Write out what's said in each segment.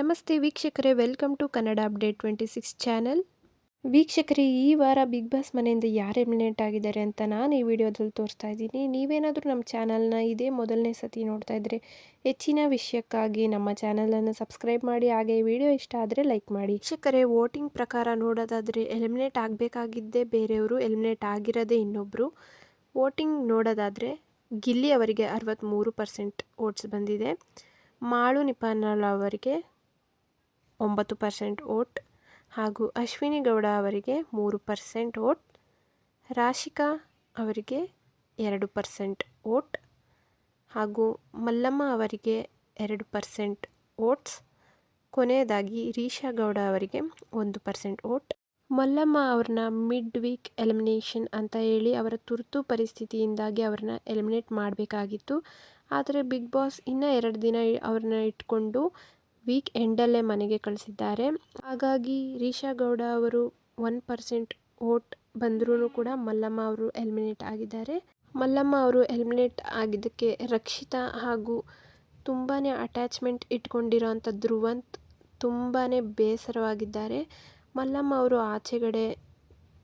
ನಮಸ್ತೆ ವೀಕ್ಷಕರೇ welcome to Kannada update twenty six channel. ವೀಕ್ಷಕರೇ ಈ ವಾರ ಬಿಗ್ ಬಾಸ್ ಮನೆಯಿಂದ ಯಾರು ಎಲಿಮಿನೇಟ್ ಆಗಿದ್ದಾರೆ ಅಂತ ನಾನು ಈ ವಿಡಿಯೋದಲ್ಲಿ ತೋರಿಸ್ತಾ ಇದ್ದೀನಿ. ನೀವೇನಾದರೂ ನಮ್ಮ ಚಾನಲ್ನ ಇದೇ ಮೊದಲನೇ ಸತಿ ನೋಡ್ತಾ ಇದ್ದರೆ ಹೆಚ್ಚಿನ ವಿಷಯಕ್ಕಾಗಿ ನಮ್ಮ ಚಾನಲನ್ನು ಸಬ್ಸ್ಕ್ರೈಬ್ ಮಾಡಿ ಹಾಗೆ ಈ ವಿಡಿಯೋ ಇಷ್ಟ ಆದರೆ ಲೈಕ್ ಮಾಡಿ. ವೀಕ್ಷಕರೇ ವೋಟಿಂಗ್ ಪ್ರಕಾರ ನೋಡೋದಾದರೆ ಎಲಿಮಿನೇಟ್ ಆಗಬೇಕಾಗಿದ್ದೇ ಬೇರೆಯವರು ಎಲಿಮಿನೇಟ್ ಆಗಿರೋದೇ ಇನ್ನೊಬ್ಬರು ವೋಟಿಂಗ್ ನೋಡೋದಾದರೆ ಗಿಲ್ಲಿ ಅವರಿಗೆ ಅರವತ್ತ್ಮೂರು ಪರ್ಸೆಂಟ್ ವೋಟ್ಸ್ ಬಂದಿದೆ. ಮಾಳು ನಿಪಾನಲ್ ಅವರಿಗೆ ಒಂಬತ್ತು ಪರ್ಸೆಂಟ್ ವೋಟ್ ಹಾಗೂ ಅಶ್ವಿನಿ ಗೌಡ ಅವರಿಗೆ ಮೂರು ಪರ್ಸೆಂಟ್ ವೋಟ್ ರಾಶಿಕಾ ಅವರಿಗೆ ಎರಡು ಪರ್ಸೆಂಟ್ ವೋಟ್ ಹಾಗೂ ಮಲ್ಲಮ್ಮ ಅವರಿಗೆ ಎರಡು ಪರ್ಸೆಂಟ್ ವೋಟ್ಸ್ ಕೊನೆಯದಾಗಿ ರೀಶಾ ಗೌಡ ಅವರಿಗೆ ಒಂದು ಪರ್ಸೆಂಟ್ ವೋಟ್ ಮಲ್ಲಮ್ಮ ಅವ್ರನ್ನ ಮಿಡ್ ವೀಕ್ ಎಲಿಮಿನೇಷನ್ ಅಂತ ಹೇಳಿ ಅವರ ತುರ್ತು ಪರಿಸ್ಥಿತಿಯಿಂದಾಗಿ ಅವ್ರನ್ನ ಎಲಿಮಿನೇಟ್ ಮಾಡಬೇಕಾಗಿತ್ತು. ಆದರೆ ಬಿಗ್ ಬಾಸ್ ಇನ್ನೂ ಎರಡು ದಿನ ಅವ್ರನ್ನ ಇಟ್ಕೊಂಡು ವೀಕ್ ಎಂಡಲ್ಲೇ ಮನೆಗೆ ಕಳಿಸಿದ್ದಾರೆ. ಹಾಗಾಗಿ ರೀಶಾ ಗೌಡ ಅವರು ಒನ್ ಪರ್ಸೆಂಟ್ ವೋಟ್ ಬಂದರೂ ಕೂಡ ಮಲ್ಲಮ್ಮ ಅವರು ಎಲಿಮಿನೇಟ್ ಆಗಿದ್ದಾರೆ. ಮಲ್ಲಮ್ಮ ಅವರು ಎಲಿಮಿನೇಟ್ ಆಗಿದ್ದಕ್ಕೆ ರಕ್ಷಿತಾ ಹಾಗೂ ತುಂಬಾ ಅಟ್ಯಾಚ್ಮೆಂಟ್ ಇಟ್ಕೊಂಡಿರೋಂಥ ಧ್ರುವಂತ್ ತುಂಬಾ ಬೇಸರವಾಗಿದ್ದಾರೆ. ಮಲ್ಲಮ್ಮ ಅವರು ಆಚೆಗಡೆ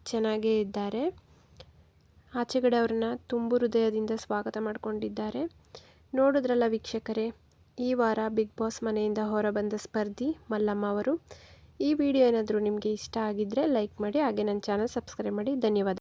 ಚೆನ್ನಾಗೇ ಇದ್ದಾರೆ. ಆಚೆಗಡೆ ಅವ್ರನ್ನ ತುಂಬು ಹೃದಯದಿಂದ ಸ್ವಾಗತ ಮಾಡಿಕೊಂಡಿದ್ದಾರೆ. ನೋಡಿದ್ರಲ್ಲ ವೀಕ್ಷಕರೇ ಈ ವಾರ ಬಿಗ್ ಬಾಸ್ ಮನೆಯಿಂದ ಹೊರಬಂದ ಸ್ಪರ್ಧಿ ಮಲ್ಲಮ್ಮ ಅವರು. ಈ ವಿಡಿಯೋ ಏನಾದರೂ ನಿಮಗೆ ಇಷ್ಟ ಆಗಿದ್ದರೆ ಲೈಕ್ ಮಾಡಿ, ಹಾಗೆ ನನ್ನ ಚಾನಲ್ ಸಬ್ಸ್ಕ್ರೈಬ್ ಮಾಡಿ. ಧನ್ಯವಾದ.